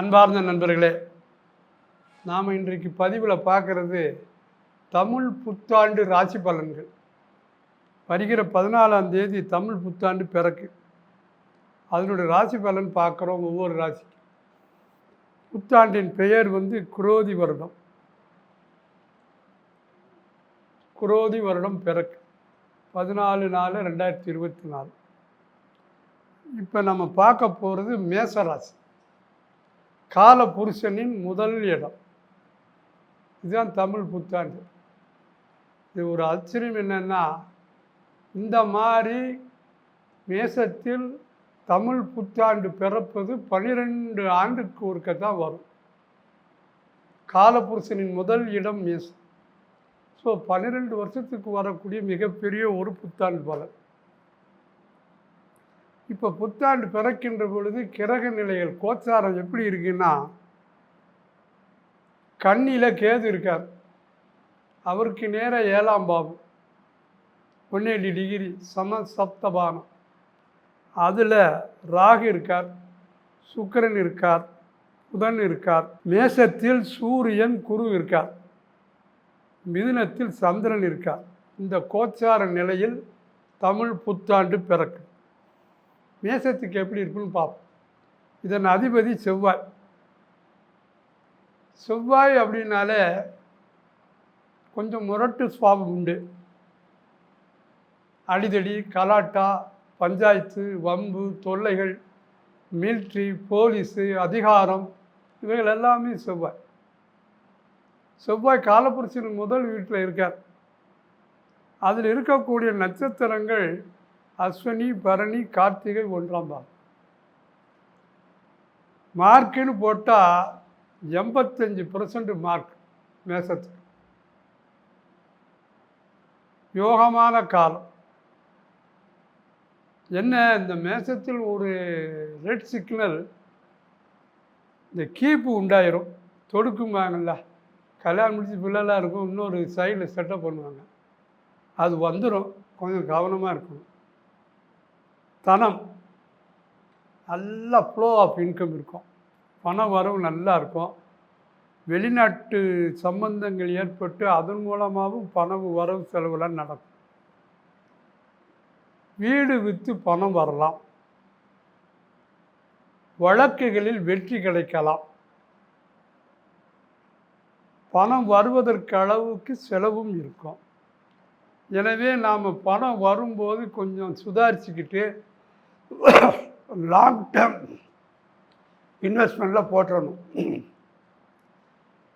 அன்பார்ந்த நண்பர்களே நாம் இன்றைக்கு பதிவில் பார்க்குறது தமிழ் புத்தாண்டு ராசி பலன்கள். வருகிற பதினாலாம் தேதி தமிழ் புத்தாண்டு பிறக்கு. அதனுடைய ராசி பலன் பார்க்குறோம் ஒவ்வொரு ராசி புத்தாண்டின் பெயர் வந்து குரோதி வருடம். குரோதி வருடம் பிறக்கு. பதினாலு நாலு ரெண்டாயிரத்தி இருபத்தி நாலு. இப்போ நம்ம பார்க்க போகிறது மேசராசி கால புருஷனின் முதல் இடம். இதுதான் தமிழ் புத்தாண்டு. இது ஒரு ஆச்சரியம் என்னென்னா இந்த மாதிரி மேசத்தில் தமிழ் புத்தாண்டு பிறப்பது பன்னிரெண்டு ஆண்டுக்கு ஒருக்க தான் வரும். காலபுருஷனின் முதல் இடம் மேசம். ஸோ பன்னிரெண்டு வருஷத்துக்கு வரக்கூடிய மிகப்பெரிய ஒரு புத்தாண்டு பலன். இப்போ புத்தாண்டு பிறக்கின்ற பொழுது கிரக நிலைகள் கோச்சாரம் எப்படி இருக்குன்னா கண்ணியில் கேது இருக்கார். அவருக்கு நேராக ஏழாம் பாவம் ஒன்னேழு டிகிரி சம சப்தபானம். அதில் ராகு இருக்கார் சுக்கிரன் இருக்கார் புதன் இருக்கார் மேசத்தில் சூரியன் குரு இருக்கார் மிதுனத்தில் சந்திரன் இருக்கார். இந்த கோச்சார நிலையில் தமிழ் புத்தாண்டு பிறக்கும். மேசத்துக்கு எப்படி இருக்குன்னு பார்ப்போம். இதன் அதிபதி செவ்வாய். செவ்வாய் அப்படின்னாலே கொஞ்சம் முரட்டு சுவாபம் உண்டு. அடிதடி கலாட்டா பஞ்சாயத்து வம்பு தொல்லைகள் மிலிட்ரி போலீஸு அதிகாரம் இவைகள் எல்லாமே செவ்வாய். செவ்வாய் காலப்புரட்சியின் முதல் வீட்டில் இருக்கார். அதில் இருக்கக்கூடிய நட்சத்திரங்கள் அஸ்வினி பரணி கார்த்திகை ஒன்றாம் பாகம். மார்க்குன்னு போட்டால் எண்பத்தஞ்சு பர்சன்ட் மார்க் மேசத்துக்கு. யோகமான காலம். என்ன இந்த மேசத்தில் ஒரு ரெட் சிக்னல் இந்த கீப்பு உண்டாயிரும். தொடுக்குமாங்கல்ல கல்யாணம் முடிச்சு பிள்ளைலாம் இருக்கும் இன்னொரு சைடில் செட்டப் பண்ணுவாங்க. அது வந்துடும் கொஞ்சம் கவனமாக இருக்கணும். தனம் நல்ல ஃப்ளோ ஆஃப் இன்கம் இருக்கும். பண வரவு நல்லா இருக்கும். வெளிநாட்டு சம்பந்தங்கள் ஏற்பட்டு அதன் மூலமாகவும் பணம் வரவு செலவுலாம் நடக்கும். வீடு விற்று பணம் வரலாம். வழக்குகளில் வெற்றி கிடைக்கலாம். பணம் வருவதற்கு அளவுக்கு செலவும் இருக்கும். எனவே நாம் பணம் வரும்போது கொஞ்சம் சுதாரிச்சுக்கிட்டு லாங் டேர்ம் இன்வெஸ்ட்மெண்ட்டில் போட்டணும்.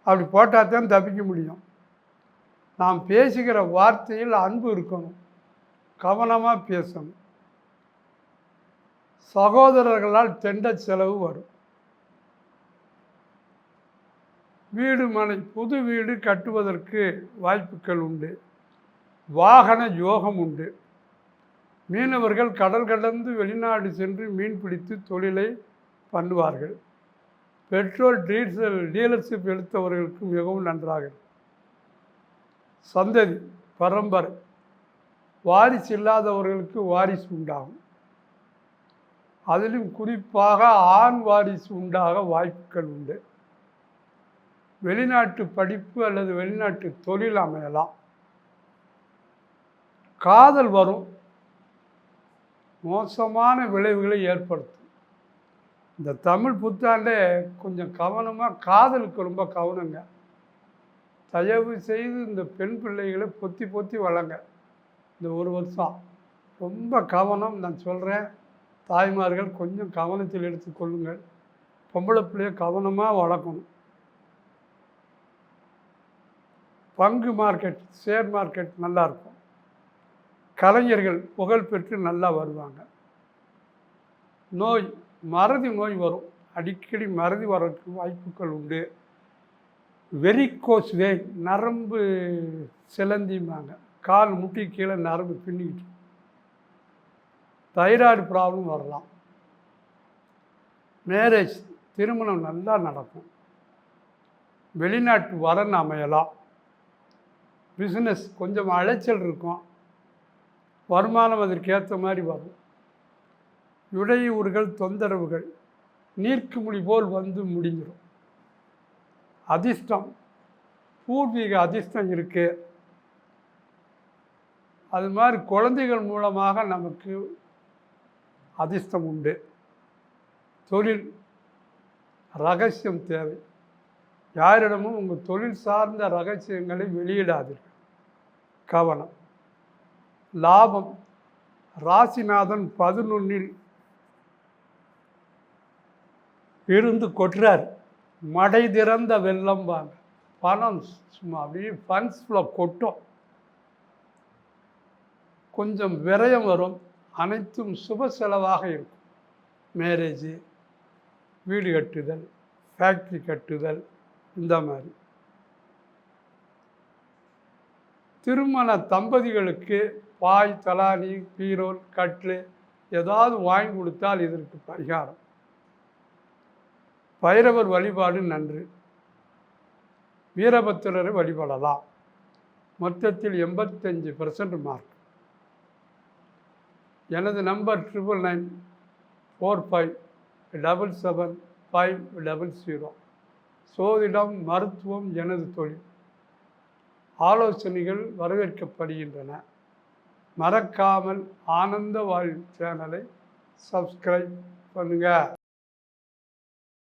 அப்படி போட்டால் தான் தப்பிக்க முடியும். நாம் பேசுகிற வார்த்தையில் அன்பு இருக்கணும். கவனமாக பேசணும். சகோதரர்களால் தெண்ட செலவு வரும். வீடு மனை புது வீடு கட்டுவதற்கு வாய்ப்புகள் உண்டு. வாகன யோகம் உண்டு. மீனவர்கள் கடல் கடந்து வெளிநாடு சென்று மீன் பிடித்து தொழிலை பண்ணுவார்கள். பெட்ரோல் டீசல் டீலர்ஷிப் எடுத்தவர்களுக்கு மிகவும் நன்றாக சந்ததி பரம்பரை வாரிசு இல்லாதவர்களுக்கு வாரிசு உண்டாகும். அதிலும் குறிப்பாக ஆண் வாரிசு உண்டாக வாய்ப்புகள் உண்டு. வெளிநாட்டு படிப்பு அல்லது வெளிநாட்டு தொழில் அமையலாம். காதல் வரும். மோசமான விளைவுகளை ஏற்படுத்தும். இந்த தமிழ் புத்தாண்டே கொஞ்சம் கவனமாக காதலுக்கு ரொம்ப கவனங்க. தயவு செய்து இந்த பெண் பிள்ளைகளை பொத்தி பொத்தி வளங்க. இந்த ஒரு வருஷம். ரொம்ப கவனம் நான் சொல்கிறேன் தாய்மார்கள் கொஞ்சம் கவனத்தில் எடுத்துக்கொள்ளுங்கள் பொம்பளை பிள்ளைய கவனமாக வளர்க்கணும். பங்கு மார்க்கெட் ஷேர் மார்க்கெட் நல்லாயிருக்கும் கலைஞர்கள் புகழ் பெற்று நல்லா வருவாங்க. நோய் மறதி நோய் வரும். அடிக்கடி மறதி வர்றதுக்கு வாய்ப்புகள் உண்டு. வெறிக்கோஸ் வே நரம்பு சிலந்திம்பாங்க. கால் முட்டி கீழே நரம்பு பின்னிக்கிட்டு. தைராய்டு ப்ராப்ளம் வரலாம். மேரேஜ் திருமணம் நல்லா நடக்கும். வெளிநாட்டு வரன் அமையலாம் பிஸ்னஸ் கொஞ்சம் அலைச்சல் இருக்கும். வருமானம் அதற்கு ஏற்ற மாதிரி வரும். இடையூறுகள் தொந்தரவுகள் நீர்க்குமிழி போல் வந்து முடிஞ்சிடும். அதிர்ஷ்டம். பூர்வீக அதிர்ஷ்டம் இருக்குது அது மாதிரி குழந்தைகள் மூலமாக நமக்கு அதிர்ஷ்டம் உண்டு. தொழில் ரகசியம் தேவை. யாரிடமும் உங்கள் தொழில் சார்ந்த ரகசியங்களை வெளியிடாதீர்கள். கவனம். லாபம். ராசிநாதன் பதினொன்னில் இருந்து கொட்டுறார். மடை திறந்த வெள்ளம் வாங்க. பணம் சும்மா அப்படியே ஃபண்ட்ஸ் கொட்டும். கொஞ்சம் விரயம் வரும். அனைத்தும் சுப செலவாக இருக்கும். மேரேஜு வீடு கட்டுதல் ஃபேக்ட்ரி கட்டுதல் இந்த மாதிரி. திருமண தம்பதிகளுக்கு பாய் தலானி பீரோல் கட்லு ஏதாவது வாங்கி கொடுத்தால் இதற்கு பரிகாரம். பைரவர் வழிபாடு நன்று. வீரபத்திரரை வழிபடலாம். மொத்தத்தில் எண்பத்தஞ்சு பர்சன்ட் மார்க் எனது number triple nine four five double seven five double zero சோதிடம் மருத்துவம் எனது தொழில். ஆலோசனைகள் வரவேற்கப்படுகின்றன. மறக்காமல் ஆனந்த வாழ் சேனலை சப்ஸ்கிரைப் பண்ணுங்கள்